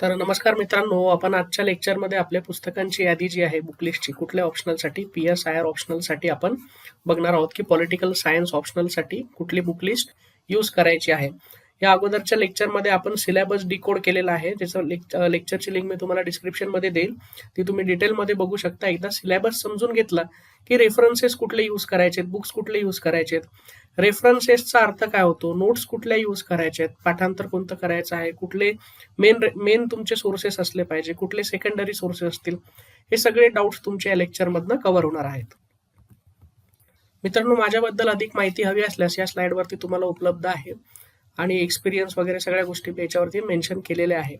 तर नमस्कार मित्रांनो आपण आजच्या लेक्चरमध्ये आपल्या पुस्तकांची यादी जी आहे बुकलिस्टची कुठल्या ऑप्शनलसाठी पी एस आय आर ऑप्शनलसाठी आपण बघणार आहोत की पॉलिटिकल सायन्स ऑप्शनलसाठी कुठली बुकलिस्ट यूज करायची आहे. या अगोदरच्या लेक्चरमध्ये आपण सिलेबस डिकोड केलेला आहे. ज्याचं लेक्चरची लिंक मी तुम्हाला डिस्क्रिप्शनमध्ये देईल. ती तुम्ही डिटेलमध्ये बघू शकता. एकदा सिलेबस समजून घेतला की रेफरन्सेस कुठले यूज करायचे बुक्स कुठले यूज करायचे रेफरन्सेसचा अर्थ काय होतो? नोट्स कुठल्या यूज करायचे आहेत पाठांतर कोणतं करायचं आहे? कुठले मेन मेन तुमचे सोर्सेस असले पाहिजे? कुठले सेकंडरी सोर्सेस असतील? हे सगळे डाऊट्स तुमच्या या लेक्चरमधनं कव्हर होणार आहेत. मित्रांनो माझ्याबद्दल अधिक माहिती हवी असल्यास या स्लाईडवरती तुम्हाला उपलब्ध आहे. आणि एक्सपिरियन्स वगैरे सगळ्या गोष्टी याच्यावरती मेन्शन केलेल्या आहे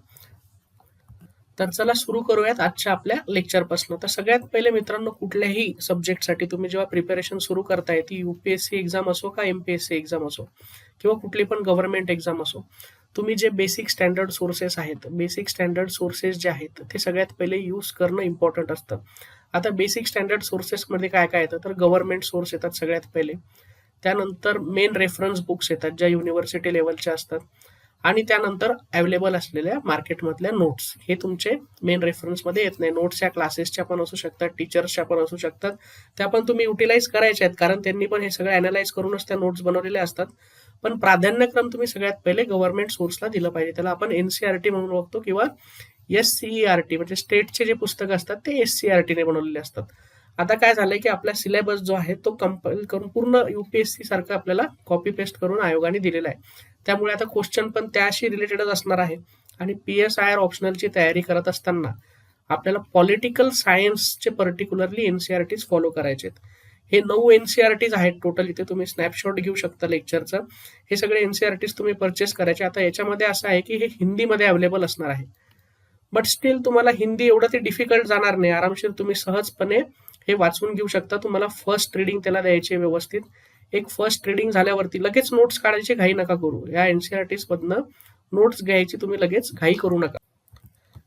तर चला सुरू करूयात आजच्या आपल्या लेक्चरपासून तर सगळ्यात पहिले मित्रांनो कुठल्याही सब्जेक्टसाठी तुम्ही जेव्हा प्रिपरेशन सुरू करताय ती युपीएससी एक्झाम असो का एमपीएससी एक्झाम असो किंवा कुठली पण गव्हर्नमेंट एक्झाम असो तुम्ही जे बेसिक स्टँडर्ड सोर्सेस आहेत बेसिक स्टँडर्ड सोर्सेस जे आहेत ते सगळ्यात पहिले यूज करणं इम्पॉर्टंट असतं. आता बेसिक स्टँडर्ड सोर्सेसमध्ये काय काय येतं? तर गव्हर्नमेंट सोर्स येतात सगळ्यात पहिले. त्यानंतर मेन रेफरन्स बुक्स येतात ज्या युनिव्हर्सिटी लेवलच्या असतात. आणि त्यानंतर अवेलेबल असलेल्या मार्केटमधल्या नोट्स हे तुमचे मेन रेफरन्समध्ये येत नाही. नोट्स या क्लासेसच्या पण असू शकतात टीचर्सच्या पण असू शकतात. त्या पण तुम्ही युटिलाइज करायच्या आहेत कारण त्यांनी पण हे सगळं अनालाइज करूनच त्या नोट्स बनवलेल्या असतात. पण प्राधान्यक्रम तुम्ही सगळ्यात पहिले गव्हर्नमेंट सोर्सला दिलं पाहिजे. त्याला आपण एनसीआरटी म्हणून बघतो किंवा एस सीईआरटी म्हणजे स्टेटचे जे पुस्तकं असतात ते एस सीआरटीने बनवलेले असतात. आता काय झालंय की आपला सिलेबस जो आहे तो कंपाईल करून पूर्ण युपीएससी सारखं आपल्याला कॉपी पेस्ट करून आयोगाने दिलेला आहे. त्यामुळे आता क्वेश्चन पण त्याशी रिलेटेडच असणार आहे. आणि पी एस आय आर ऑप्शनलची तयारी करत असताना आपल्याला पॉलिटिकल सायन्सचे पर्टिक्युलरली एनसीआरटीज फॉलो करायचे हे नऊ एनसीआरटीज आहेत टोटल इथे तुम्ही स्नॅपशॉट घेऊ शकता लेक्चरचं हे सगळे एनसीआरटीज तुम्ही परचेस करायचे. आता याच्यामध्ये असं आहे की हे हिंदीमध्ये अवेलेबल असणार आहे. बट स्टील तुम्हाला हिंदी एवढं ते डिफिकल्ट जाणार नाही. आरामशीर तुम्ही सहजपणे हे वाचून घेऊ शकता. तुम्हाला फर्स्ट रिडिंग त्याला द्यायचे व्यवस्थित. एक फर्स्ट रिडिंग झाल्यावरती लगेच नोट्स काढायची घाई नका करू. या एनसीआरटीज मधनं नोट्स घ्यायची तुम्ही लगेच घाई करू नका.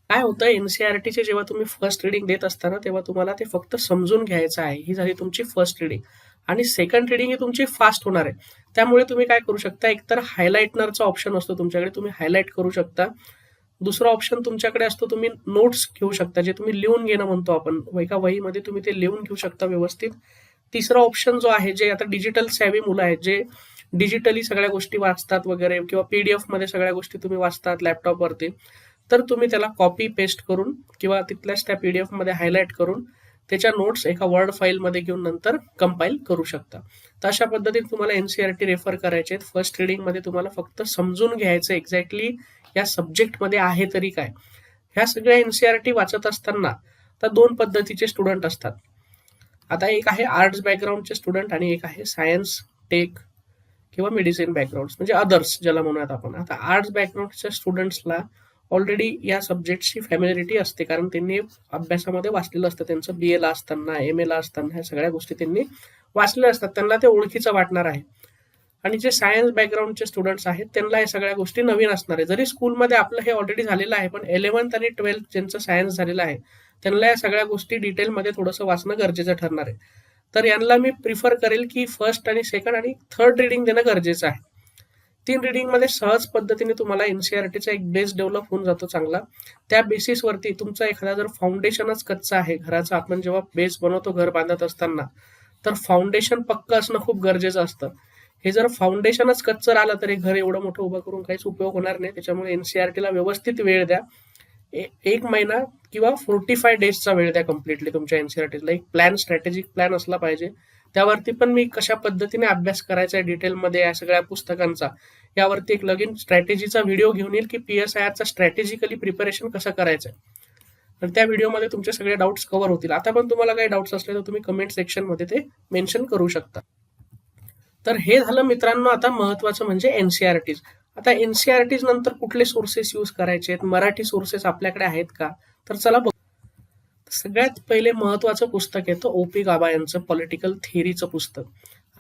काय होतं एनसीआरटीचे जेव्हा तुम्ही फर्स्ट रिडिंग देत असताना तेव्हा तुम्हाला ते फक्त समजून घ्यायचं आहे. ही झाली तुमची फर्स्ट रिडिंग आणि सेकंड रिडिंग ही तुमची फास्ट होणार आहे. त्यामुळे तुम्ही काय करू शकता एकतर हायलाइटनरचा ऑप्शन असतो तुमच्याकडे तुम्ही हायलाइट करू शकता. दुसरा ऑप्शन तुमच्याकडे असतो तुम्ही नोट्स घेऊ शकता जे तुम्ही लिहून घेणं म्हणतो आपण. एका वहीमध्ये तुम्ही ते लिहून घेऊ शकता व्यवस्थित. तिसरा ऑप्शन जो आहे जे आता डिजिटल सॅवी मुलं आहेत जे डिजिटली सगळ्या गोष्टी वाचतात वगैरे किंवा पीडीएफमध्ये सगळ्या गोष्टी तुम्ही वाचतात लॅपटॉपवरती तर तुम्ही त्याला कॉपी पेस्ट करून किंवा तिथल्याच त्या पीडीएफमध्ये हायलाईट करून त्याच्या नोट्स एका वर्ड फाईलमध्ये घेऊन नंतर कंपाईल करू शकता. तर अशा पद्धतीने तुम्हाला एनसीआरटी रेफर करायचे आहेत. फर्स्ट रिडिंगमध्ये तुम्हाला फक्त समजून घ्यायचं एक्झॅक्टली या सब्जेक्टमध्ये आहे तरी काय? ह्या सगळ्या एनसीआरटी वाचत असताना तर दोन पद्धतीचे स्टुडंट असतात. आता एक आहे आर्ट्स बॅकग्राऊंडचे स्टुडंट आणि एक आहे सायन्स टेक किंवा मेडिसिन बॅकग्राऊंड म्हणजे अदर्स ज्याला म्हणूयात आपण. आता आर्ट्स बॅकग्राऊंडच्या स्टुडंट्सला ऑलरेडी या सब्जेक्टची फॅमिलिटी असते कारण त्यांनी अभ्यासामध्ये वाचलेलं असतं. त्यांचं बी एला असताना एम एला असताना ह्या सगळ्या गोष्टी त्यांनी वाचलेल्या असतात. त्यांना ते ओळखीचं वाटणार आहे. आणि जे सायन्स बॅकग्राऊंडचे स्टुडंट्स आहेत त्यांना हे सगळ्या गोष्टी नवीन असणार आहे जरी स्कूलमध्ये आपलं हे ऑलरेडी झालेलं आहे पण इलेव्हन्थ आणि ट्वेल्थ ज्यांचं सायन्स झालेलं आहे त्यांना या सगळ्या गोष्टी डिटेलमध्ये थोडंसं वाचणं गरजेचं ठरणार आहे. तर यांना मी प्रिफर करेल की फर्स्ट आणि सेकंड आणि थर्ड रिडिंग देणं गरजेचं आहे. तीन रिडिंगमध्ये सहज पद्धतीने तुम्हाला एनसीआरटीचा एक बेस डेव्हलप होऊन जातो चांगला. त्या बेसिसवरती तुमचा एखादा जर फाउंडेशनच कच्चा आहे घराचा आपण जेव्हा बेस बनवतो घर बांधत असताना तर फाउंडेशन पक्क असणं खूप गरजेचं असतं. हे जर फाउंडेशनच कच्चं आलं तर हे घर एवढं मोठं उभं करून काहीच उपयोग होणार नाही. त्याच्यामुळे एनसीआरटीला व्यवस्थित वेळ द्या. एक महिना किंवा फोर्टी फाय डेजचा वेळ द्या कम्प्लिटली तुमच्या एनसीआरटीला एक प्लॅन स्ट्रॅटेजिक प्लॅन असला पाहिजे. त्यावरती पण मी कशा पद्धतीने अभ्यास करायचा आहे डिटेलमध्ये या सगळ्या पुस्तकांचा यावरती एक लगीन स्ट्रॅटेजीचा व्हिडिओ घेऊन येईल की पी एस आय आरचा स्ट्रॅटेजिकली प्रिपरेशन कसं करायचं तर त्या व्हिडिओमध्ये तुमचे सगळे डाऊट्स कव्हर होतील. आता पण तुम्हाला काही डाऊट्स असले तर तुम्ही कमेंट सेक्शनमध्ये ते मेन्शन करू शकता. तर हे झालं मित्रांनो आता महत्वाचं म्हणजे एनसीआरटीज आता एनसीआरटीज नंतर कुठले सोर्सेस यूज करायचे आहेत? मराठी सोर्सेस आपल्याकडे आहेत का? तर चला बघ. सगळ्यात पहिले महत्वाचं पुस्तक येतं ओपी गाबा यांचं पॉलिटिकल थिअरीचं पुस्तक.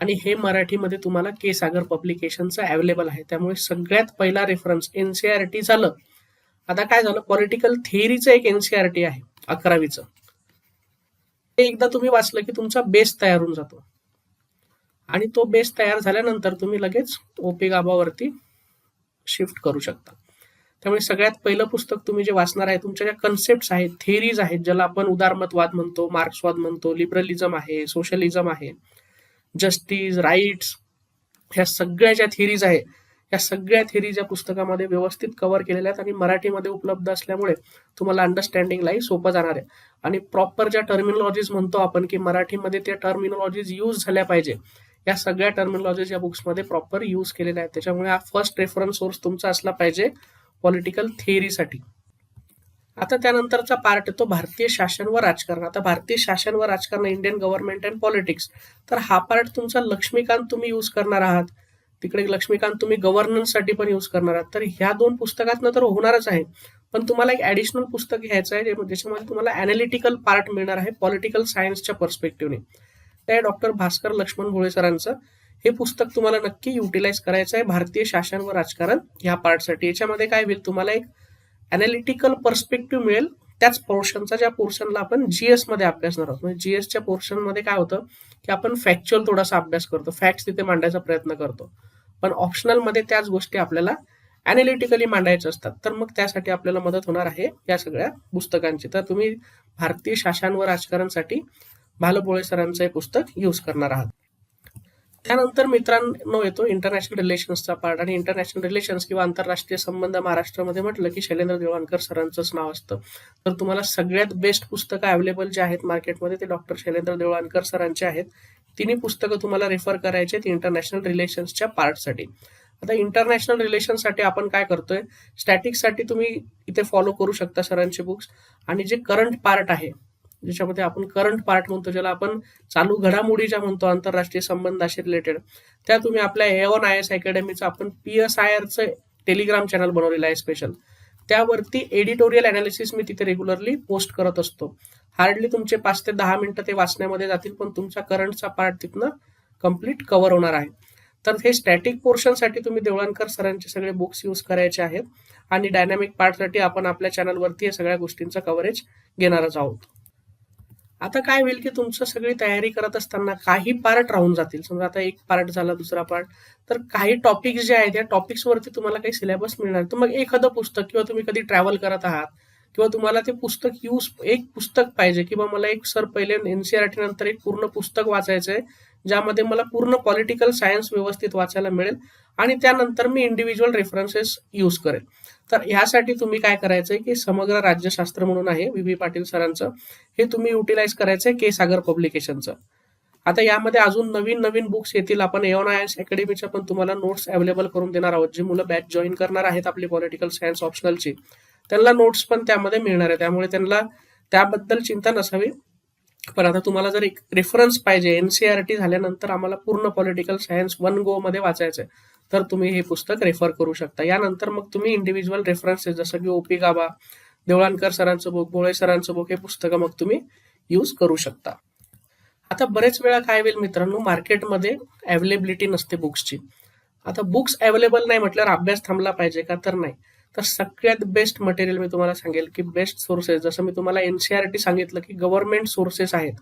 आणि हे मराठीमध्ये तुम्हाला के सागर पब्लिकेशनचं अवेलेबल आहे. त्यामुळे सगळ्यात पहिला रेफरन्स एनसीआरटी झालं. आता काय झालं? पॉलिटिकल थिअरीचं एक एनसीआरटी आहे अकरावीचं. ते एकदा तुम्ही वाचलं की तुमचा बेस तयार होऊन जातो. आणि तो बेस तयार झाल्यानंतर तुम्ही लगेच ओपी गाबावरती शिफ्ट करू शकता. त्यामुळे सगळ्यात पहिलं पुस्तक तुम्ही जे वाचणार आहे तुमच्या ज्या कन्सेप्ट आहेत थेरीज आहेत ज्याला आपण उदारमतवाद म्हणतो मार्क्सवाद म्हणतो लिबरलिझम आहे सोशलिझम आहे जस्टिस राईट्स ह्या सगळ्या ज्या थिरीज आहे या सगळ्या थिरीज या पुस्तकामध्ये व्यवस्थित कव्हर केलेल्या आहेत आणि मराठीमध्ये उपलब्ध असल्यामुळे तुम्हाला अंडरस्टँडिंगलाही सोपं जाणार आहे. आणि प्रॉपर ज्या टर्मिनॉलॉजीज म्हणतो आपण की मराठीमध्ये त्या टर्मिनॉलॉजीज यूज झाल्या पाहिजे या सगळ्या टर्मिनॉलॉजीज या बुक्समध्ये प्रॉपर यूज केलेल्या आहेत. त्याच्यामुळे हा फर्स्ट रेफरन्स सोर्स तुमचा असला पाहिजे पॉलिटिकल थिअरीसाठी आता त्यानंतरचा पार्ट येतो भारतीय शासन व राजकारण. आता भारतीय शासन व राजकारण इंडियन गव्हर्नमेंट अँड पॉलिटिक्स तर हा पार्ट तुमचा लक्ष्मीकांत तुम्ही यूज करणार आहात. तिकडे लक्ष्मीकांत तुम्ही गव्हर्नन्ससाठी पण यूज करणार आहात. तर ह्या दोन पुस्तकातनं तर होणारच आहे. पण तुम्हाला एक ऍडिशनल पुस्तक घ्यायचं आहे ज्याच्यामध्ये तुम्हाला अनालिटिकल पार्ट मिळणार आहे पॉलिटिकल सायन्सच्या पर्स्पेक्टिव्हने ते डॉक्टर भास्कर लक्ष्मण भोळे सरांचं. हे पुस्तक तुम्हाला नक्की युटिलाइज करायचं आहे भारतीय शासन व राजकारण ह्या पार्टसाठी याच्यामध्ये काय होईल तुम्हाला एक अनालिटिकल पर्स्पेक्टिव्ह मिळेल. त्याच पोर्शनचा ज्या पोर्शनला आपण जीएसमध्ये अभ्यासणार आहोत. म्हणजे जीएसच्या पोर्शनमध्ये काय होतं की आपण फॅक्च्युअल थोडासा अभ्यास करतो. फॅक्ट्स तिथे मांडायचा प्रयत्न करतो. पण ऑप्शनलमध्ये त्याच गोष्टी आपल्याला अनालिटिकली मांडायच्या असतात. तर मग त्यासाठी आपल्याला मदत होणार आहे या सगळ्या पुस्तकांची. तर तुम्ही भारतीय शासन व राजकारणसाठी भालपोळे सरांचं हे पुस्तक यूज करणार आहात. त्यानंतर मित्रांनो येतो इंटरनॅशनल रिलेशन्सचा पार्ट आणि इंटरनॅशनल रिलेशन्स किंवा आंतरराष्ट्रीय संबंध महाराष्ट्रामध्ये म्हटलं की शैलेंद्र देवळणकर सरांचंच नाव असतं. तर तुम्हाला सगळ्यात बेस्ट पुस्तकं अवेलेबल जे आहेत मार्केटमध्ये ते डॉक्टर शैलेंद्र देवळणकर सरांचे आहेत. तिन्ही पुस्तकं तुम्हाला रेफर करायचे आहेत इंटरनॅशनल रिलेशन्सच्या पार्टसाठी आता इंटरनॅशनल रिलेशनसाठी आपण काय करतोय? स्टॅटिक्ससाठी तुम्ही इथे फॉलो करू शकता सरांचे बुक्स आणि जे करंट पार्ट आहे ज्याच्यामध्ये आपण करंट पार्ट म्हणतो ज्याला आपण चालू घडामोडी ज्या म्हणतो आंतरराष्ट्रीय संबंधाशी रिलेटेड त्या तुम्ही आपल्या ए वन आय एस अकॅडमीचं आपण पी एस आय आरचं टेलिग्राम चॅनल बनवलेलं आहे स्पेशल त्यावरती एडिटोरियल अनालिसिस मी तिथे रेग्युलरली पोस्ट करत असतो. हार्डली तुमचे पाच ते दहा मिनिटं ते वाचण्यामध्ये जातील पण तुमचा करंटचा पार्ट तिथनं कंप्लीट कव्हर होणार आहे. तर हे स्टॅटिक पोर्शनसाठी तुम्ही देवळणकर सरांचे सगळे बुक्स यूज करायचे आहेत. आणि डायनॅमिक पार्टसाठी आपण आपल्या चॅनलवरती या सगळ्या गोष्टींचं कव्हरेज घेणारच आहोत. आता काय होईल की तुमचं सगळी तयारी करत असताना काही पार्ट राहून जातील. समजा आता एक पार्ट झाला दुसरा पार्ट तर काही टॉपिक्स जे आहेत त्या टॉपिक्सवरती तुम्हाला काही सिलेबस मिळणार. तर मग एखादं पुस्तक किंवा तुम्ही कधी ट्रॅव्हल करत आहात किंवा तुम्हाला ते पुस्तक यूज एक पुस्तक पाहिजे किंवा मला एक सर पहिले एनसीआरटी नंतर एक पूर्ण पुस्तक वाचायचं आहे ज्यामध्ये मला पूर्ण पॉलिटिकल सायन्स व्यवस्थित वाचायला मिळेल आणि त्यानंतर मी इंडिव्हिज्युअल रेफरन्सेस यूज करेल. तर ह्यासाठी तुम्ही काय करायचंय की समग्र राज्यशास्त्र म्हणून आहे व्ही. व्ही. पाटील सरांचं. हे तुम्ही युटिलाइज करायचंय के. सागर पब्लिकेशनचं आता यामध्ये अजून नवीन नवीन बुक्स येतील. आपण एओन आय एस अकॅडमीच्या पण तुम्हाला नोट्स अवेलेबल करून देणार आहोत. जी मुलं बॅच जॉईन करणार आहेत आपली पॉलिटिकल सायन्स ऑप्शनलची त्यांना नोट्स पण त्यामध्ये मिळणार आहे. त्यामुळे त्यांना त्याबद्दल चिंता नसावी. पण आता तुम्हाला जर एक रेफरन्स पाहिजे एनसीआरटी झाल्यानंतर आम्हाला पूर्ण पॉलिटिकल सायन्स वन गो मध्ये वाचायचं आहे तर तुम्ही हे पुस्तक रेफर करू शकता. यानंतर मग तुम्ही इंडिव्हिज्युअल रेफरन्सेस जसं की ओपी गाबा देवळानकर सरांचं बुक भोळे सरांचं बुक हे पुस्तकं मग तुम्ही यूज करू शकता. आता बरेच वेळा काय होईल मित्रांनो मार्केटमध्ये अवेलेबिलिटी नसते बुक्सची आता बुक्स अवेलेबल नाही म्हटल्यावर अभ्यास थांबला पाहिजे का? तर नाही. तर सगळ्यात बेस्ट मटेरियल मी तुम्हाला सांगेल की बेस्ट सोर्सेस जसं मी तुम्हाला एनसीआरटी सांगितलं की गव्हर्नमेंट सोर्सेस आहेत.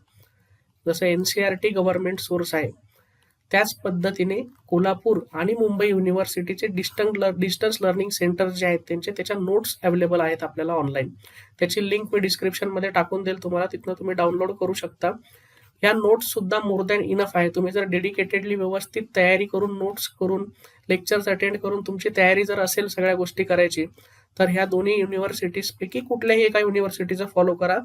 जसं एनसीआरटी गव्हर्नमेंट सोर्स आहे. त्याच पद्धतीने कोल्हापूर आणि मुंबई युनिव्हर्सिटीचे डिस्टन्स डिस्टन्स लर्निंग सेंटर जे आहेत त्यांचे त्याच्या नोट्स अवेलेबल आहेत आपल्याला ऑनलाईन त्याची लिंक मी डिस्क्रिप्शनमध्ये टाकून देईल तुम्हाला तिथनं तुम्ही डाउनलोड करू शकता. ह्या नोट्ससुद्धा मोर दॅन इनफ आहे. तुम्ही जर डेडिकेटेडली व्यवस्थित तयारी करून नोट्स करून लेक्चर्स अटेंड करून तुमची तयारी जर असेल सगळ्या गोष्टी करायची तर ह्या दोन्ही युनिव्हर्सिटीज पैकी कुठल्याही एका युनिव्हर्सिटीचा फॉलो करा.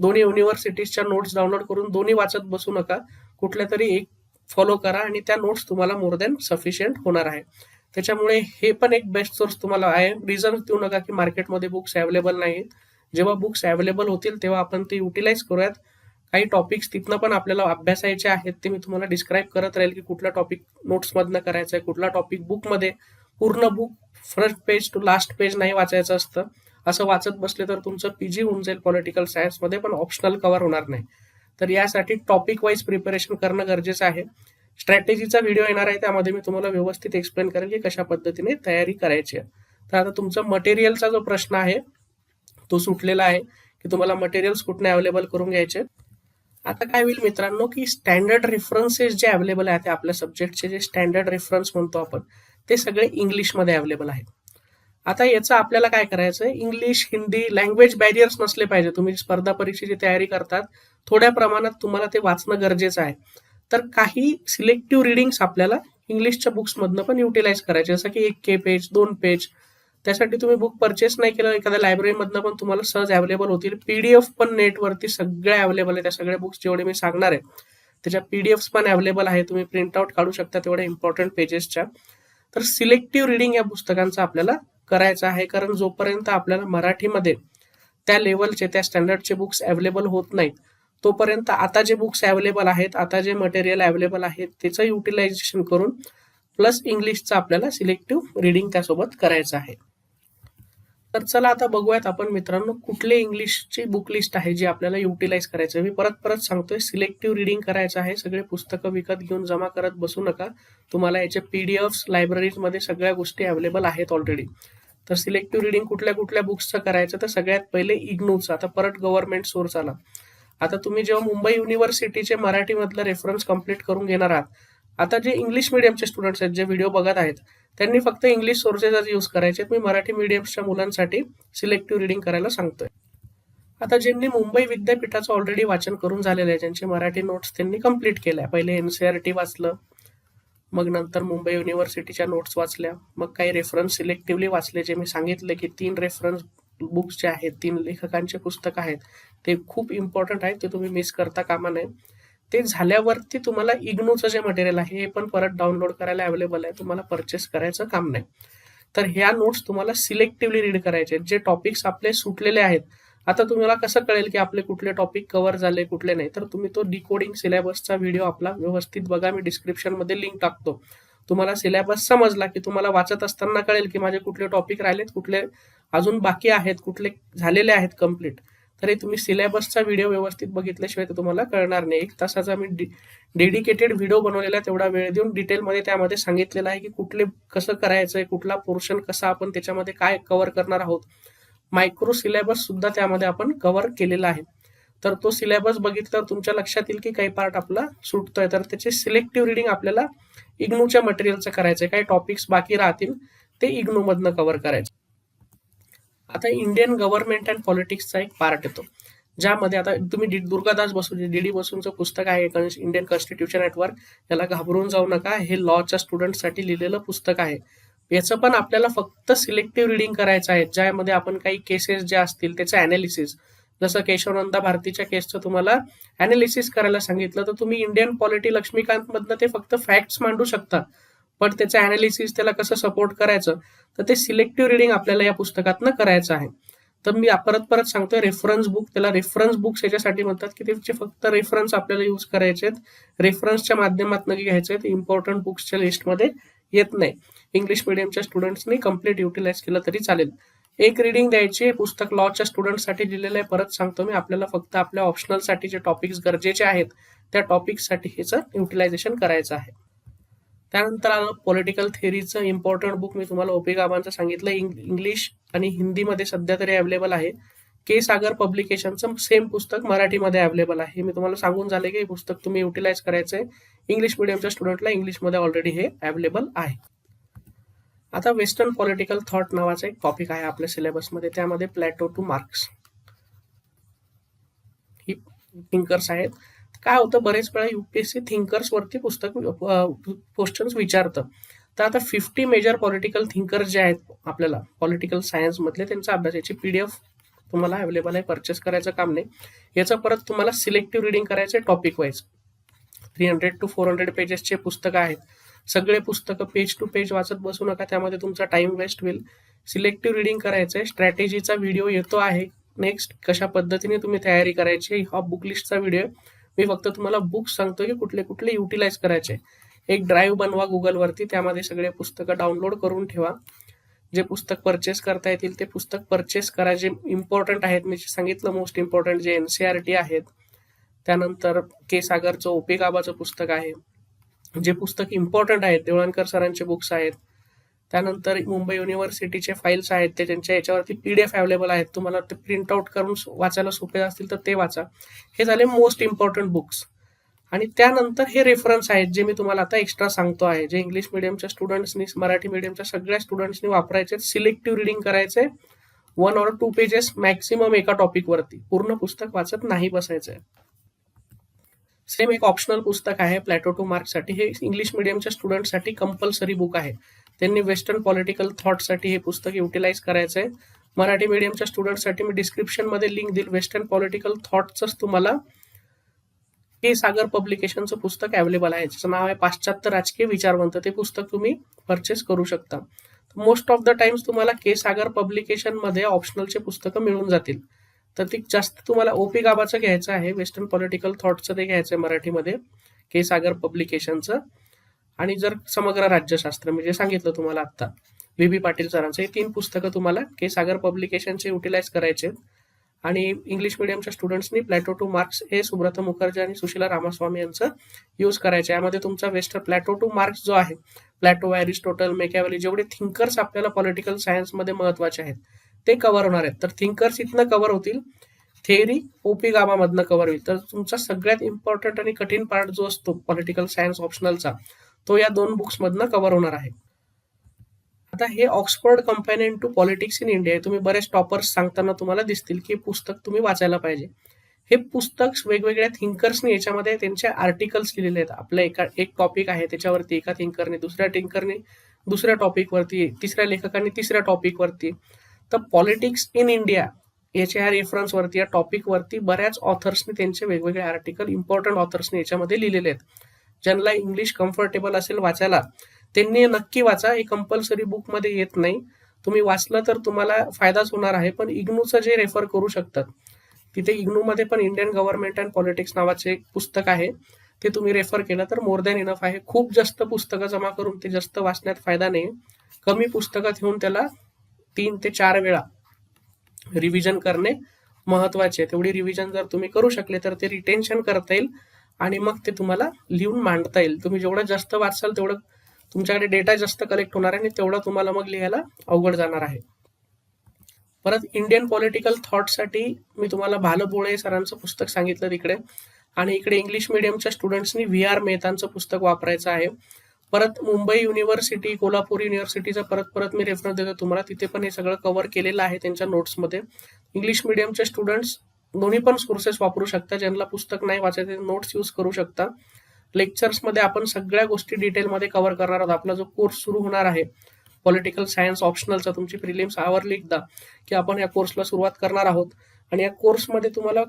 दोन्ही युनिव्हर्सिटीजच्या नोट्स डाउनलोड करून दोन्ही वाचत बसू नका. कुठल्या तरी एक फॉलो करा आणि त्या नोट्स तुम्हाला मोर दॅन सफिशियंट होणार आहे. त्याच्यामुळे हे पण एक बेस्ट सोर्स तुम्हाला आहे. रिझन देऊ नका की मार्केटमध्ये बुक्स अवेलेबल नाहीत. जेव्हा बुक्स अवेलेबल होतील तेव्हा आपण ते युटिलाइज करूयात. काही टॉपिक्स तिथनं पण आपल्याला अभ्यासायचे आहेत ते मी तुम्हाला डिस्क्राईब करत राहील की कुठला टॉपिक नोट्समधनं करायचा आहे कुठला टॉपिक बुकमध्ये पूर्ण book first page to last page नाही वाचायचं असतं. असं वाचत बसले तर तुमचं पीजी होऊन जाईल पॉलिटिकल सायन्समध्ये पण ऑप्शनल कव्हर होणार नाही. तर यासाठी टॉपिक वाईज प्रिपरेशन करणं गरजेचं आहे. स्ट्रॅटेजीचा व्हिडिओ येणार आहे त्यामध्ये मी तुम्हाला व्यवस्थित एक्सप्लेन करेल की कशा पद्धतीने तयारी करायची आहे. तर आता तुमचा मटेरियलचा जो प्रश्न आहे तो सुटलेला आहे की तुम्हाला मटेरियल्स कुठने अवेलेबल करून घ्यायचे आता काय होईल मित्रांनो की स्टँडर्ड रेफरन्सेस जे अवेलेबल आहेत आपल्या सब्जेक्टचे जे स्टँडर्ड रेफरन्स म्हणतो आपण ते सगळे इंग्लिशमध्ये अवेलेबल आहेत. आता याचं आपल्याला काय करायचं आहे इंग्लिश हिंदी लँग्वेज बॅरियर्स नसले पाहिजे. तुम्ही स्पर्धा परीक्षेची तयारी करतात थोड्या प्रमाणात तुम्हाला ते वाचणं गरजेचं आहे. तर काही सिलेक्टिव्ह रिडिंग्स आपल्याला इंग्लिशच्या बुक्समधनं पण युटिलाइज करायचे. जसं की एक के पेज दोन पेज त्यासाठी तुम्ही बुक परचेस नाही केलं एखाद्या लायब्ररीमधनं पण तुम्हाला सहज अवेलेबल होतील. पीडीएफ पण नेटवरती सगळ्या अवेलेबल आहे त्या सगळ्या बुक्स जेवढे मी सांगणार आहे त्याच्या पीडीएफ पण अवेलेबल आहे तुम्ही प्रिंटआउट काढू शकता तेवढ्या इम्पॉर्टंट पेजेसच्या तर सिलेक्टिव्ह रिडिंग या पुस्तकांचा आपल्याला करायचं आहे. कारण जोपर्यंत आपल्याला मराठीमध्ये त्या लेवलचे त्या स्टँडर्डचे बुक्स अवेलेबल होत नाहीत तोपर्यंत आता जे बुक्स अवेलेबल आहेत आता जे मटेरियल अवेलेबल आहेत त्याचं युटिलायझेशन करून प्लस इंग्लिशचं आपल्याला सिलेक्टिव्ह रिडिंग त्यासोबत करायचं आहे. तर चला आता बघूयात आपण मित्रांनो कुठले इंग्लिशची बुक लिस्ट आहे जी आपल्याला युटिलाइज करायचं मी परत परत सांगतोय सिलेक्टिव्ह रिडिंग करायचं आहे. सगळे पुस्तकं विकत घेऊन जमा करत बसू नका. तुम्हाला याचे पीडीएफ लायब्ररीजमध्ये सगळ्या गोष्टी अवेलेबल आहेत ऑलरेडी तर सिलेक्टिव्ह रिडिंग कुठल्या कुठल्या बुक्सचं करायचं? तर सगळ्यात पहिले इग्नूचं आता परत गव्हर्नमेंट सोर्स आला. आता तुम्ही जेव्हा मुंबई युनिव्हर्सिटीचे मराठीमधलं रेफरन्स कंप्लीट करून घेणार आहात आता जे इंग्लिश मिडियमचे स्टुडंट्स आहेत जे व्हिडिओ बघत आहेत त्यांनी फक्त इंग्लिश सोर्सेसच यूज करायचे मी मराठी मिडियमच्या मुलांसाठी सिलेक्टिव्ह रिडिंग करायला सांगतोय. आता ज्यांनी मुंबई विद्यापीठाचं ऑलरेडी वाचन करून झालेलं आहे ज्यांचे मराठी नोट्स त्यांनी कंप्लीट केल्या पहिले एनसीआरटी वाचलं मग नंतर मुंबई युनिव्हर्सिटीच्या नोट्स वाचल्या मग काही रेफरन्स सिलेक्टिव्हली वाचले. जे मी सांगितले की तीन रेफरन्स बुक्स जे आहेत तीन लेखकांचे पुस्तक आहेत ते खूप इम्पॉर्टंट आहेत ते तुम्ही मिस करता कामा नये. ते झाल्यावरती तुम्हाला इग्नूचं जे मटेरियल आहे हे पण परत डाउनलोड करायला अवेलेबल आहे. तुम्हाला परचेस करायचं काम नाही. तर ह्या नोट्स तुम्हाला सिलेक्टिव्हली रीड करायचे जे टॉपिक्स आपले सुटलेले आहेत आता तुम्हाला कसं कळेल की आपले कुठले टॉपिक कव्हर झाले कुठले नाही? तर तुम्ही तो डिकोडिंग सिलेबसचा व्हिडिओ आपला व्यवस्थित बघा. मी डिस्क्रिप्शनमध्ये लिंक टाकतो. तुम्हाला सिलेबस समजला की तुम्हाला वाचत असताना कळेल की माझे कुठले टॉपिक राहिलेत कुठले अजून बाकी आहेत कुठले झालेले आहेत कंप्लीट तरी तुम्ही सिलेबसचा व्हिडिओ व्यवस्थित बघितल्याशिवाय तर तुम्हाला कळणार नाही. एक तासाचा मी डेडिकेटेड व्हिडिओ बनवलेला तेवढा वेळ देऊन डिटेलमध्ये त्यामध्ये सांगितलेलं आहे की कुठले कसं करायचंय कुठला पोर्शन कसा आपण त्याच्यामध्ये काय कव्हर करणार आहोत. मायक्रो सिलेबस सुद्धा त्यामध्ये आपण कव्हर केलेला आहे. तर तो सिलेबस बघितल्यावर तुमच्या लक्षात येईल की काही पार्ट आपला सुटतोय. तर त्याचे सिलेक्टिव्ह रिडिंग आपल्याला इग्नूच्या मटेरियलचं करायचं आहे काही टॉपिक्स बाकी राहतील ते इग्नोमधनं कव्हर करायचं. आता इंडियन गव्हर्नमेंट अँड पॉलिटिक्सचा एक पार्ट येतो. ज्यामध्ये आता तुम्ही डी दुर्गादास बसू डी डी बसूंचं पुस्तक आहे इंडियन कॉन्स्टिट्यूशन नेटवर्क याला घाबरून जाऊ नका. हे लॉच्या स्टुडंटसाठी लिहिलेलं पुस्तक आहे. याचं पण आपल्याला फक्त सिलेक्टिव्ह रिडिंग करायचं आहे. ज्यामध्ये आपण काही केसेस ज्या असतील त्याचं अनालिसिस जसं केशवनंदा भारतीच्या केसचं तुम्हाला अनालिसिस करायला सांगितलं तर तुम्ही इंडियन पॉलिटी लक्ष्मीकांतमधनं ते फक्त फॅक्ट्स मांडू शकता. पण त्याचं अनालिसिस त्याला कसं सपोर्ट करायचं? तर ते सिलेक्टिव्ह रिडिंग आपल्याला या पुस्तकातनं करायचं आहे. तर मी परत परत सांगतोय रेफरन्स बुक त्याला रेफरन्स बुक्स याच्यासाठी म्हणतात की त्याचे फक्त रेफरन्स आपल्याला यूज करायचे आहेत रेफरन्सच्या माध्यमातून घ्यायचे आहेत इम्पॉर्टंट बुक्सच्या लिस्टमध्ये येत नाही. इंग्लिश मिडियमच्या स्टुडंट्सनी कंप्लीट युटिलाइज केलं तरी चालेल. एक रिडिंग द्यायची पुस्तक लॉच्या स्टुडंटसाठी लिहिलेलं आहे. परत सांगतो मी आपल्याला फक्त आपल्या ऑप्शनलसाठी जे टॉपिक्स गरजेचे आहेत त्या टॉपिक्ससाठी ह्याचं युटिलायझेशन करायचं आहे. त्यानंतर आलं पॉलिटिकल थेअरीचं इम्पॉर्टंट बुक मी तुम्हाला ओपी गाबांचं सांगितलं. इंग्लिश आणि हिंदीमध्ये सध्या तरी अवेलेबल आहे. के सागर पब्लिकेशनचं सेम पुस्तक मराठीमध्ये अवेलेबल आहे. मी तुम्हाला सांगून झाले की हे पुस्तक तुम्ही युटिलाइज करायचंय. इंग्लिश मिडियमच्या स्टुडंटला इंग्लिशमध्ये ऑलरेडी हे अवेलेबल आहे. आता वेस्टर्न पॉलिटिकल थॉट नावाचा एक टॉपिक आहे आपल्या सिलेबसमध्ये त्यामध्ये प्लॅटो टू मार्क्स ही थिंकर्स आहेत. काय होतं बरेच वेळा युपीएससी थिंकर्स वरती पुस्तक क्वेश्चन्स विचारतं. तर आता फिफ्टी मेजर पॉलिटिकल थिंकर्स जे आहेत आपल्याला पॉलिटिकल सायन्समधले त्यांचा अभ्यास याची एफ तुम्हाला अवेलेबल आहे परचेस करायचं काम नाही. याचं परत तुम्हाला सिलेक्टिव्ह रिडिंग करायचं topic wise three hundred to four hundred पेजेसचे पुस्तकं आहेत. सगळे पुस्तकं पेज टू पेज वाचत बसू नका त्यामध्ये तुमचा टाइम वेस्ट होईल. सिलेक्टिव्ह रिडिंग करायचं आहे स्ट्रॅटेजीचा व्हिडिओ येतो आहे. नेक्स्ट कशा पद्धतीने तुम्ही तयारी करायची हा बुक लिस्टचा व्हिडिओ मी फक्त तुम्हाला बुक्स सांगतो की कुठले कुठले युटिलाइज करायचे. एक ड्राईव्ह बनवा गुगलवरती त्यामध्ये सगळे पुस्तकं डाउनलोड करून ठेवा. जे पुस्तक परचेस करता येतील ते पुस्तक परचेस करा. जे इम्पॉर्टंट आहेत मी सांगितलं मोस्ट इम्पॉर्टंट जे एन सी आर टी आहेत त्यानंतर के सागरचं ओपे गाबाचं पुस्तक आहे. जे पुस्तक इम्पॉर्टंट आहेत देवळणकर सरांचे बुक्स आहेत त्यानंतर मुंबई युनिव्हर्सिटीचे फाईल्स आहेत ते त्यांच्या याच्यावरती पी डी एफ अवेलेबल आहेत. तुम्हाला ते प्रिंट आउट करून वाचायला सोपे असतील तर ते वाचा. हे झाले मोस्ट इम्पॉर्टंट बुक्स आणि त्यानंतर हे रेफरन्स आहेत जे मी तुम्हाला आता एक्स्ट्रा सांगतो आहे जे इंग्लिश मिडियमच्या स्टुडंट्सनी मराठी मिडियमच्या सगळ्या स्टुडंट्सनी वापरायचे सिलेक्टिव्ह रिडिंग करायचे one or two pages maximum एका टॉपिक वरती. पूर्ण पुस्तक वाचत नाही बसायचंय सेम एक ऑप्शनल पुस्तक आहे प्लॅटो टू मार्कसाठी. हे इंग्लिश मिडियमच्या स्टुडंटसाठी कंपल्सरी बुक आहे. त्यांनी वेस्टर्न पॉलिटिकल थॉटसाठी हे पुस्तक युटिलाइज करायचं आहे मराठी मीडियमच्या स्टुडंटसाठी मी डिस्क्रिप्शनमध्ये लिंक देईल. वेस्टर्न पॉलिटिकल थॉटचंच तुम्हाला के सागर पब्लिकेशनचं पुस्तक अवेलेबल आहे. ज्याचं नाव आहे पाश्चात्य राजकीय विचारवंत. ते पुस्तक तुम्ही परचेस करू शकता. मोस्ट ऑफ द टाइम्स तुम्हाला के सागर पब्लिकेशनमध्ये ऑप्शनलचे पुस्तकं मिळून जातील. तर ती जास्त तुम्हाला ओपी गाबाचं घ्यायचं आहे. वेस्टर्न पॉलिटिकल थॉटचं ते घ्यायचं आहे मराठीमध्ये. के सागर पब्लिकेशनचं आणि जर समग्र राज्यशास्त्र म्हणजे सांगितलं तुम्हाला आत्ता व्ही. बी पाटील सरांचं हे तीन पुस्तकं तुम्हाला के. सागर पब्लिकेशनचे युटिलाइज करायचे आहेत. आणि इंग्लिश मिडियमच्या स्टुडंट्सनी प्लॅटो टू मार्क्स हे सुब्रत मुखर्जी आणि सुशीला रामास्वामी यांचं यूज करायचं आहे. यामध्ये तुमचा वेस्टर्न प्लॅटो टू मार्क्स जो आहे प्लॅटो अरिस्टोटल मेकॅवली जेवढे थिंकर्स आपल्याला पॉलिटिकल सायन्समध्ये महत्त्वाचे आहेत ते कव्हर होणार आहेत. तर थिंकर्स इथनं कव्हर होतील. थेअरी ओपी गामामधनं कव्हर होईल. तर तुमचा सगळ्यात इम्पॉर्टंट आणि कठीण पार्ट जो असतो पॉलिटिकल सायन्स ऑप्शनलचा तो या दोन बुक्समधनं कव्हर होणार आहे. आता हे Oxford companion to politics in India तुम्ही बरेच टॉपर्स सांगताना तुम्हाला दिसतील की हे पुस्तक तुम्ही वाचायला पाहिजे. हे पुस्तक वेगवेगळ्या थिंकर्सनी याच्यामध्ये त्यांचे आर्टिकल्स लिहिलेले आहेत. आपलं एका एक टॉपिक आहे त्याच्यावरती एका थिंकरने दुसऱ्या थिंकरने दुसऱ्या टॉपिकवरती तिसऱ्या लेखकांनी तिसऱ्या टॉपिकवरती तर पॉलिटिक्स इन इंडिया याच्या ह्या रेफरन्सवरती या टॉपिकवरती बऱ्याच ऑथर्सनी त्यांचे वेगवेगळे आर्टिकल इम्पॉर्टंट ऑथर्सनी याच्यामध्ये लिहिलेले आहेत. ज्यांना इंग्लिश कम्फर्टेबल असेल वाचायला त्यांनी नक्की वाचा. हे कंपल्सरी बुकमध्ये येत नाही. तुम्ही वाचलं तर तुम्हाला फायदाच होणार आहे पण इग्नूचं जे रेफर करू शकतात तिथे इग्नूमध्ये पण इंडियन गव्हर्नमेंट अँड पॉलिटिक्स नावाचे एक पुस्तक आहे. ते तुम्ही रेफर केलं तर मोर दॅन इनफ आहे. खूप जास्त पुस्तकं जमा करून ते जास्त वाचण्यात फायदा नाही. कमी पुस्तकं ठेवून त्याला तीन ते चार वेळा रिव्हिजन करणे महत्त्वाचे आहे. तेवढी रिव्हिजन जर तुम्ही करू शकले तर ते रिटेन्शन करता येईल. आणि मग ते तुम्हाला लिहून मांडता येईल. तुम्ही जेवढं जास्त वाचाल तेवढं तुमच्याकडे डेटा जास्त कलेक्ट होणार आहे आणि तेवढं तुम्हाला मग लिहायला अवघड जाणार आहे. परत इंडियन पॉलिटिकल थॉटसाठी मी तुम्हाला भालबोळे सरांचं पुस्तक सांगितलं तिकडे. आणि इकडे इंग्लिश मिडियमच्या स्टुडंट्सनी व्ही आर मेहतांचं पुस्तक वापरायचं आहे. परत मुंबई युनिव्हर्सिटी कोल्हापूर युनिव्हर्सिटीचा परत परत मी रेफरन्स देतो तुम्हाला. तिथे पण हे सगळं कव्हर केलेलं आहे त्यांच्या नोट्समध्ये इंग्लिश मिडियमचे स्टुडंट्स दोन्ही पण सोर्सेस वापरू शकता. ज्यांना पुस्तक नाही वाचायचे नोट्स यूज करू शकता. लेक्चर्समध्ये आपण सगळ्या गोष्टी डिटेलमध्ये कव्हर करणार आहोत. आपला जो कोर्स सुरू होणार आहे पॉलिटिकल सायन्स ऑप्शनलचा तुमची प्रिलिम्स आवरली एकदा की आपण या कोर्सला सुरुवात करणार आहोत. आणि या कोर्समध्ये तुम्हाला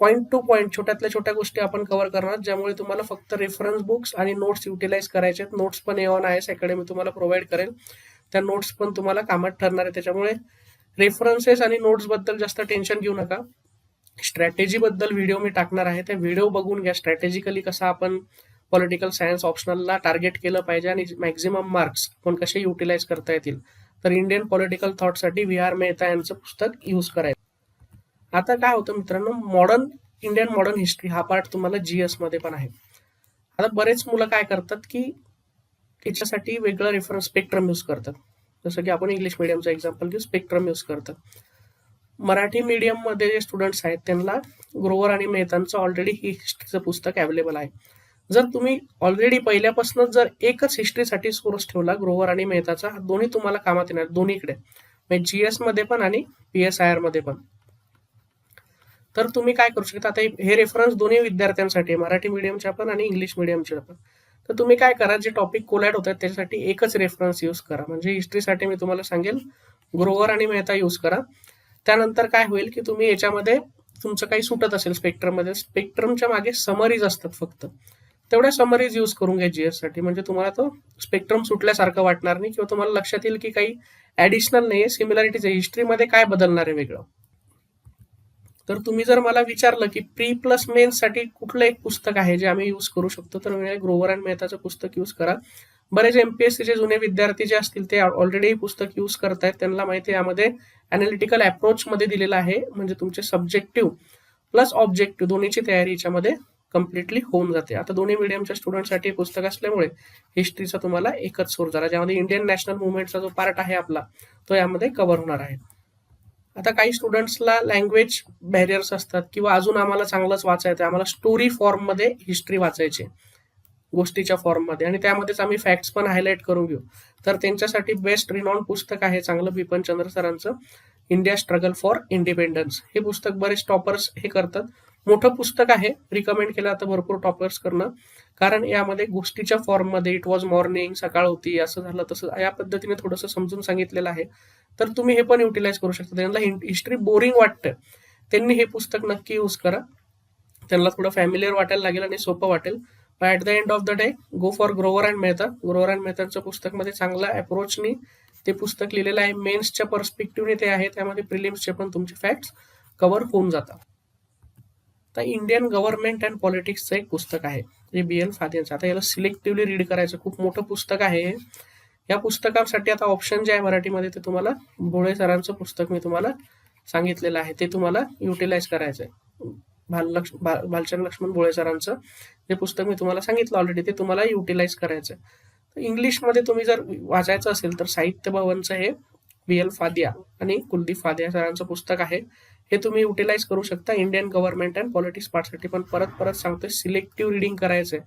पॉईंट टू पॉईंट छोट्यातल्या छोट्या गोष्टी आपण कव्हर करणार ज्यामुळे तुम्हाला फक्त रेफरन्स बुक्स आणि नोट्स युटिलाइज करायचे आहेत. नोट्स पण A one I S academy तुम्हाला प्रोव्हाइड करेल. त्या नोट्स पण तुम्हाला कामात ठरणार आहे. त्याच्यामुळे रेफरन्सेस आणि नोट्सबद्दल जास्त टेन्शन घेऊ नका. स्ट्रॅटेजी बद्दल व्हिडिओ मी टाकणार आहे. त्या व्हिडिओ बघून घ्या. स्ट्रॅटेजिकली कसा आपण पॉलिटिकल सायन्स ऑप्शनलला टार्गेट केलं पाहिजे आणि मॅक्झिमम मार्क्स आपण कसे युटिलाइज करता येतील. तर इंडियन पॉलिटिकल थॉटसाठी व्ही आर मेहता यांचं पुस्तक यूज करायचं. आता काय होतं मित्रांनो मॉडर्न इंडियन मॉडर्न हिस्ट्री हा पार्ट तुम्हाला जीएसमध्ये पण आहे. आता बरेच मुलं काय करतात की त्याच्यासाठी वेगळं रेफरन्स स्पेक्ट्रम यूज करतात. जसं की आपण इंग्लिश मिडियमचं एक्झाम्पल घेऊ स्पेक्ट्रम यूज करतात. मराठी मीडियममध्ये जे स्टुडंट्स आहेत त्यांना ग्रोवर आणि मेहतांचं ऑलरेडी ही हिस्ट्रीचं पुस्तक अवेलेबल आहे. जर तुम्ही ऑलरेडी पहिल्यापासूनच जर एकच हिस्ट्रीसाठी सोर्स ठेवला ग्रोवर आणि मेहताचा दोन्ही तुम्हाला कामात येणार दोन्हीकडे. म्हणजे जी मध्ये पण आणि पी एस आय आरमध्ये पण. तर तुम्ही काय करू शकता? आता हे रेफरन्स दोन्ही विद्यार्थ्यांसाठी मराठी मीडियमच्या पण आणि इंग्लिश मीडियमच्या पण. तर तुम्ही काय करा जे टॉपिक कोलॅड होतात त्याच्यासाठी एकच रेफरन्स यूज करा. म्हणजे हिस्ट्रीसाठी मी तुम्हाला सांगेल ग्रोवर आणि मेहता यूज करा. त्यानंतर काय होईल की तुम्ही याच्यामध्ये तुमचं काही सुटत असेल स्पेक्ट्रममध्ये स्पेक्ट्रमच्या मागे समरीज असतात फक्त. तेवढ्या समरीज यूज करून घ्या जीएससाठी. म्हणजे तुम्हाला तो स्पेक्ट्रम सुटल्यासारखं वाटणार नाही किंवा तुम्हाला लक्षात येईल की काही ऍडिशनल नाही सिमिलॅरिटीज आहे. हिस्ट्रीमध्ये काय बदलणार आहे वेगळं? तर तुम्ही जर मला विचारलं की प्री प्लस मेन्ससाठी कुठलं एक पुस्तक आहे जे आम्ही युज करू शकतो तर ग्रोवर अँड मेहताचं पुस्तक युज करा. बरेच एमपीएससीचे जुने विद्यार्थी जे असतील ते ऑलरेडी पुस्तक युज करतायत. त्यांना माहिती यामध्ये अनालिटिकल अप्रोच मध्ये दिलेलं आहे. म्हणजे तुमचे सब्जेक्टिव्ह प्लस ऑब्जेक्टिव्ह दोन्हीची तयारी याच्यामध्ये कम्प्लिटली होऊन जाते. आता दोन्ही मिडियमच्या स्टुडंटसाठी पुस्तक असल्यामुळे हिस्ट्रीचा तुम्हाला एकच सोर्स झाला. ज्यामध्ये इंडियन नॅशनल मुवमेंटचा जो पार्ट आहे आपला तो यामध्ये कव्हर होणार आहे. आता काही स्टुडंट्सला लँग्वेज बॅरियर्स असतात किंवा अजून आम्हाला चांगलंच वाचायचं आम्हाला स्टोरी फॉर्ममध्ये हिस्ट्री वाचायची गोष्टीच्या फॉर्ममध्ये आणि त्यामध्येच आम्ही फॅक्ट्स पण हायलाईट करून घेऊ. तर त्यांच्यासाठी बेस्ट रिनॉन पुस्तक आहे चांगलं बिपन चंद्र सरांचं इंडिया स्ट्रगल फॉर इंडिपेंडन्स हे पुस्तक बरेच टॉपर्स हे करतात. मोठं पुस्तक आहे. रिकमेंड केलं आता भरपूर टॉपर्स करणं. कारण यामध्ये गोष्टीच्या फॉर्ममध्ये इट वॉज मॉर्निंग सकाळ होती असं झालं तसं या पद्धतीने थोडंसं समजून सांगितलेलं आहे. तर तुम्ही हे पण युटिलाइज करू शकता. त्यांना हिस्ट्री बोरिंग वाटतं त्यांनी हे पुस्तक नक्की यूज करा. त्यांना थोडं फॅमिलीअर वाटायला लागेल आणि सोपं वाटेल. पण at the end of the day go for Grover and Mehta Grover and मेहतांचं पुस्तकमध्ये चांगला अप्रोचनी ते पुस्तक लिहिलेलं आहे. मेन्सच्या पर्स्पेक्टिव्हने ते आहे. त्यामध्ये प्रिलिम्सचे पण तुमचे फॅक्ट्स कव्हर होऊन जातात. तर इंडियन गव्हर्नमेंट अँड पॉलिटिक्सचं एक पुस्तक आहे. जे बी एल फादेचं आता याला सिलेक्टिव्हली रीड करायचं. खूप मोठं पुस्तक आहे या पुस्तकासाठी आता ऑप्शन जे आहे मराठीमध्ये ते तुम्हाला भोळे सरांचं पुस्तक मी तुम्हाला सांगितलेलं आहे. ते तुम्हाला युटिलाइज करायचं आहे भाललक्ष भा भालचंद्र लक्ष्मण भोळे सरांचं जे पुस्तक मी तुम्हाला सांगितलं ऑलरेडी ते तुम्हाला युटिलाइज करायचं आहे तर इंग्लिशमध्ये तुम्ही जर वाचायचं असेल तर साहित्य भवनचं हे बी एल फादिया आणि कुलदीप फादिया सरांचं पुस्तक आहे. हे तुम्ही युटिलाइज करू शकता इंडियन गव्हर्नमेंट अँड पॉलिटिक्स पार्टसाठी पण परत परत सांगतोय सिलेक्टिव्ह रिडिंग आहे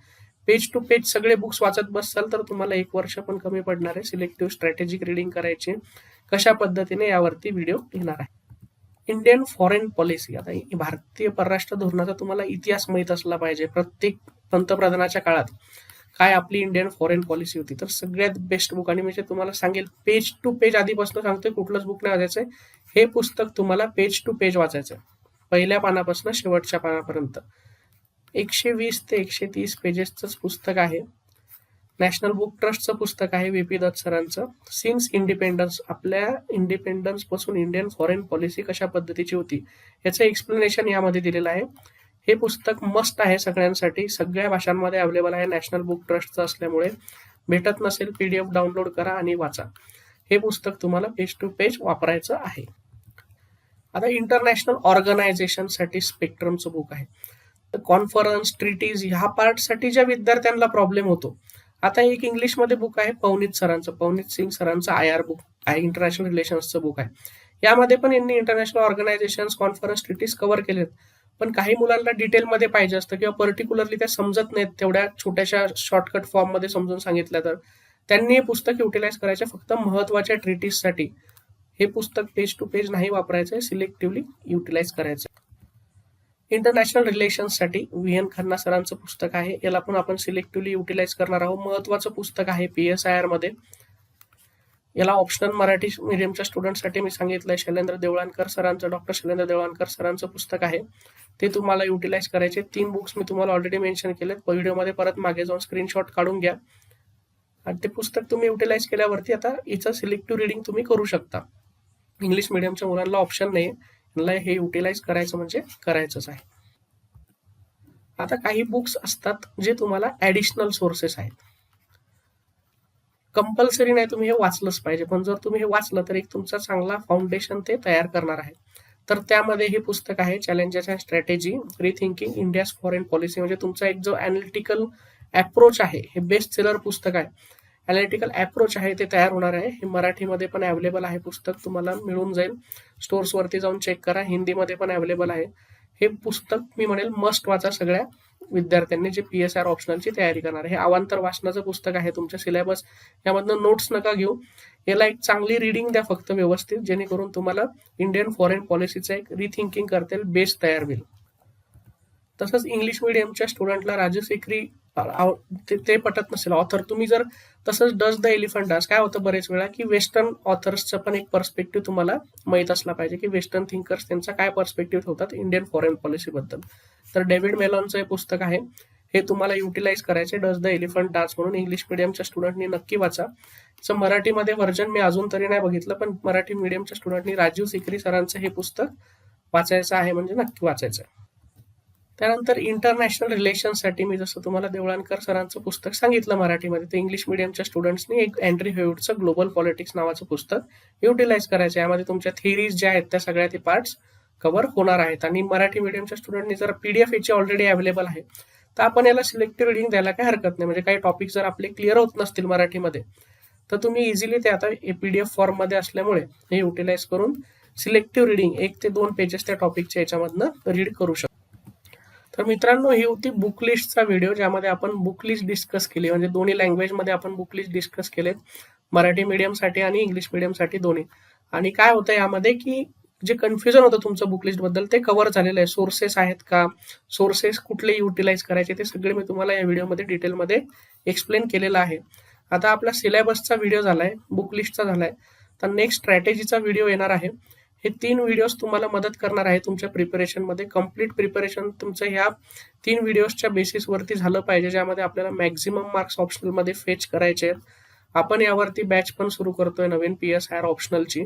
पेज टू पेज सगळे बुक्स वाचत बसाल तर तुम्हाला एक वर्ष पण कमी पडणार आहे. सिलेक्टिव्ह स्ट्रॅटेजिक रिडिंग करायची कशा पद्धतीने यावरती व्हिडिओ घेणार आहे. इंडियन फॉरेन पॉलिसी आता भारतीय परराष्ट्र धोरणाचा तुम्हाला इतिहास माहीत असला पाहिजे प्रत्येक पंतप्रधानाच्या काळात. काय आपली इंडियन फॉरेन पॉलिसी होती? तर सगळ्यात बेस्ट बुक आणि म्हणजे तुम्हाला सांगेल पेज टू पेज आधीपासून सांगतोय कुठलंच बुक नाही वाचायचं हे पुस्तक तुम्हाला पेज टू पेज वाचायचं पहिल्या पानापासून शेवटच्या पानापर्यंत. एकशे वीस ते एकशे तीस पेजेसच पुस्तक आहे. नॅशनल बुक ट्रस्टचं पुस्तक आहे व्ही पी दत्त सरांचं. सिन्स इंडिपेंडन्स आपल्या इंडिपेंडन्सपासून इंडियन फॉरेन पॉलिसी कशा पद्धतीची होती याचं एक्सप्लेनेशन यामध्ये दिलेलं आहे. हे पुस्तक मस्त आहे सगळ्यांसाठी. सगळ्या भाषांमध्ये अवेलेबल आहे. नॅशनल बुक ट्रस्टचं असल्यामुळे भेटत नसेल पीडीएफ डाउनलोड करा आणि वाचा. हे पुस्तक तुम्हाला पेज टू पेज वापरायचं आहे. आता इंटरनॅशनल ऑर्गनायझेशनसाठी स्पेक्ट्रमचं बुक आहे. कॉन्फरन्स ट्रिटीज ह्या पार्टसाठी ज्या विद्यार्थ्यांना प्रॉब्लेम होतो आता एक इंग्लिशमध्ये बुक आहे पवनीत सरांचं. पवनीत सिंग सरांचं आय आर बुक आहे इंटरनॅशनल रिलेशन्सचं बुक आहे. यामध्ये पण यांनी international organisation conference treaties cover केलेत. पण काही मुलांना डिटेलमध्ये पाहिजे असतं किंवा पर्टिक्युलरली त्या समजत नाहीत तेवढ्या छोट्याशा शॉर्टकट फॉर्ममध्ये समजून सांगितलं तर. त्यांनी हे पुस्तक युटिलाइज करायचे फक्त महत्त्वाच्या ट्रिटीजसाठी हे पुस्तक पेज टू पेज नाही वापरायचं सिलेक्टिव्हली युटिलाइज करायचं. इंटरनॅशनल रिलेशन्ससाठी व्ही एन खन्ना सरांचं पुस्तक आहे. याला पण आपण सिलेक्टिव्हली युटिलाइज करणार आहोत. महत्वाचं पुस्तक आहे पी एस आय आरमध्ये. याला ऑप्शनल मराठी मीडियमच्या स्टुडंटसाठी मी सांगितलंय शैलेंद्र देवळानकर सरांचं डॉक्टर शैलेंद्र देवळानकर सरांचं पुस्तक आहे. ते तुम्हाला युटिलाइज करायचे. तीन बुक्स मी तुम्हाला ऑलरेडी मेन्शन केलेत. व्हिडिओमध्ये परत मागे जाऊन स्क्रीनशॉट काढून घ्या. आणि ते पुस्तक तुम्ही युटिलाइज केल्यावरती आता याचं सिलेक्टिव्ह रिडिंग तुम्ही करू शकता. इंग्लिश मिडियमच्या मुलांना ऑप्शन नाही यांना हे युटिलाइज करायचं म्हणजे करायचंच आहे. आता काही बुक्स असतात जे तुम्हाला ऍडिशनल सोर्सेस आहेत. कंपल्सरी नाही तुम्ही हे वाचलंच पाहिजे पण जर तुम्ही हे वाचलं तर एक तुमचा चांगला फाउंडेशन ते तयार करणार आहे. तर त्यामध्ये हे पुस्तक आहे challenges and strategy rethinking India's foreign policy म्हणजे तुमचा एक जो अॅनालिटिकल अप्रोच आहे हे बेस्ट सेलर पुस्तक आहे. अॅनालिटिकल अप्रोच आहे ते तयार होणार आहे. हे मराठीमध्ये पण अवेलेबल आहे. पुस्तक तुम्हाला मिळून जाईल. स्टोर्सवरती जाऊन चेक करा. हिंदीमध्ये पण अवेलेबल आहे. हे पुस्तक मी म्हणेल मस्ट वाचा सगळ्या विद्यार्थ्यांनी जे पी एस आर ऑप्शनलची तयारी करणार हे अवांतर वाचनाचं पुस्तक आहे तुमच्या सिलेबस यामधनं नोट्स नका घेऊ. याला एक चांगली रिडिंग द्या फक्त व्यवस्थित. जेणेकरून तुम्हाला इंडियन फॉरेन पॉलिसीचं एक रिथिंकिंग करता येईल बेस तयार होईल. तसंच इंग्लिश मिडियमच्या स्टुडंटला राजू सिक्री ते पटत नसेल. ऑथर तुम्ही जर तसंच डज द एलिफंट डास काय होतं बरेच वेळा की वेस्टर्न ऑथर्सचं पण एक पर्स्पेक्टिव्ह तुम्हाला माहीत असला पाहिजे की वेस्टर्न थिंकर्स त्यांचा काय पर्स्पेक्टिव्ह ठेवतात इंडियन फॉरेन पॉलिसीबद्दल तर डेव्हिड मेलॉनचं हे पुस्तक आहे. हे तुम्हाला युटिलाइज करायचे डज द एलिफंट डान्स म्हणून. इंग्लिश मिडियमच्या स्टुडंटनी नक्की वाचा. मराठीमध्ये व्हर्जन मी अजून तरी नाही बघितलं पण मराठी मिडियमच्या स्टुडंटनी राजीव सिकरी सरांचं हे पुस्तक वाचायचं आहे म्हणजे नक्की वाचायचं आहे त्यानंतर इंटरनॅशनल रिलेशनसाठी मी जसं तुम्हाला देवळानकर सरांचं पुस्तक सांगितलं मराठीमध्ये ते इंग्लिश मिडियमच्या स्टुडंट्सनी एक अँड्री हेवडचं ग्लोबल पॉलिटिक्स नावाचं पुस्तक युटिलाइज करायचं. यामध्ये तुमच्या थिरीज ज्या आहेत त्या सगळ्या ते पार्ट्स कव्हर होणार आहेत. आणि मराठी मिडियमच्या स्टुडंटनी जर पी डी एफ याची ऑलरेडी अवेलेबल आहे तर आपण याला सिलेक्टिव्ह रिडिंग द्यायला काही हरकत नाही. म्हणजे काही टॉपिक जर आपले क्लिअर होत नसतील मराठीमध्ये तर तुम्ही इझिली ते आता पी डी एफ फॉर्ममध्ये असल्यामुळे हे युटिलाइज करून सिलेक्टिव्ह रिडिंग एक ते दोन पेजेस त्या टॉपिकच्या याच्यामधनं रीड करू शकतो. तर मित्रांनो ही होती बुक लिस्टचा व्हिडिओ ज्यामध्ये आपण बुक लिस्ट डिस्कस केली. म्हणजे दोन्ही लँग्वेजमध्ये आपण बुक लिस्ट डिस्कस केलेत. मराठी मीडियमसाठी आणि इंग्लिश मीडियमसाठी दोन्ही. आणि काय होतं यामध्ये की जे कन्फ्युजन होतं तुमचं बुक लिस्टबद्दल ते कव्हर झालेलं आहे. सोर्सेस आहेत का? सोर्सेस कुठले युटिलाइज करायचे? ते सगळे मी तुम्हाला या व्हिडिओमध्ये डिटेलमध्ये एक्सप्लेन केलेलं आहे. आता आपला सिलेबसचा व्हिडिओ झाला आहे बुक लिस्टचा आहे तर नेक्स्ट स्ट्रॅटेजीचा व्हिडिओ येणार आहे. हे तीन व्हिडिओज तुम्हाला मदत करणार आहे तुमच्या प्रिपरेशनमध्ये कंप्लीट प्रिपरेशन तुमचं ह्या तीन व्हिडिओजच्या बेसिसवरती झालं पाहिजे ज्यामध्ये आपल्याला मॅक्झिमम मार्क्स ऑप्शनलमध्ये फेच करायचे आहेत. आपण यावरती बॅच पण सुरू करतोय नवीन पी एस आर ऑप्शनलची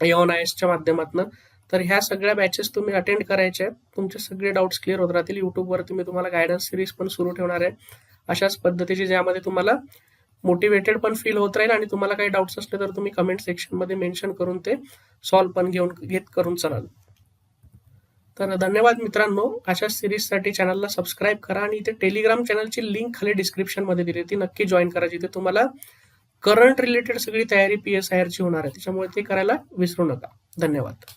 एन आय एसच्या माध्यमातून. तर ह्या सगळ्या बॅचेस तुम्ही अटेंड करायचे आहेत. तुमचे सगळे डाऊट्स क्लिअर होत राहतील. युट्यूबवरती मी तुम्हाला गायडन्स सिरीज पण सुरू ठेवणार आहे. अशाच पद्धतीची ज्यामध्ये तुम्हाला मोटिवेटेड पण फील होत राहील आणि तुम्हाला काही डाऊट्स असले तर तुम्ही कमेंट सेक्शनमध्ये मेन्शन करून ते सॉल्व्ह पण घेऊन घेत करून चलाल. तर धन्यवाद मित्रांनो. अशा सिरीजसाठी चॅनलला सबस्क्राईब करा आणि इथे टेलिग्राम चॅनलची लिंक खाली डिस्क्रिप्शनमध्ये दिली ती नक्की जॉईन करा जिथे तुम्हाला करंट रिलेटेड सगळी तयारी पी एस आय आरची होणार आहे. त्याच्यामुळे ते करायला विसरू नका. धन्यवाद.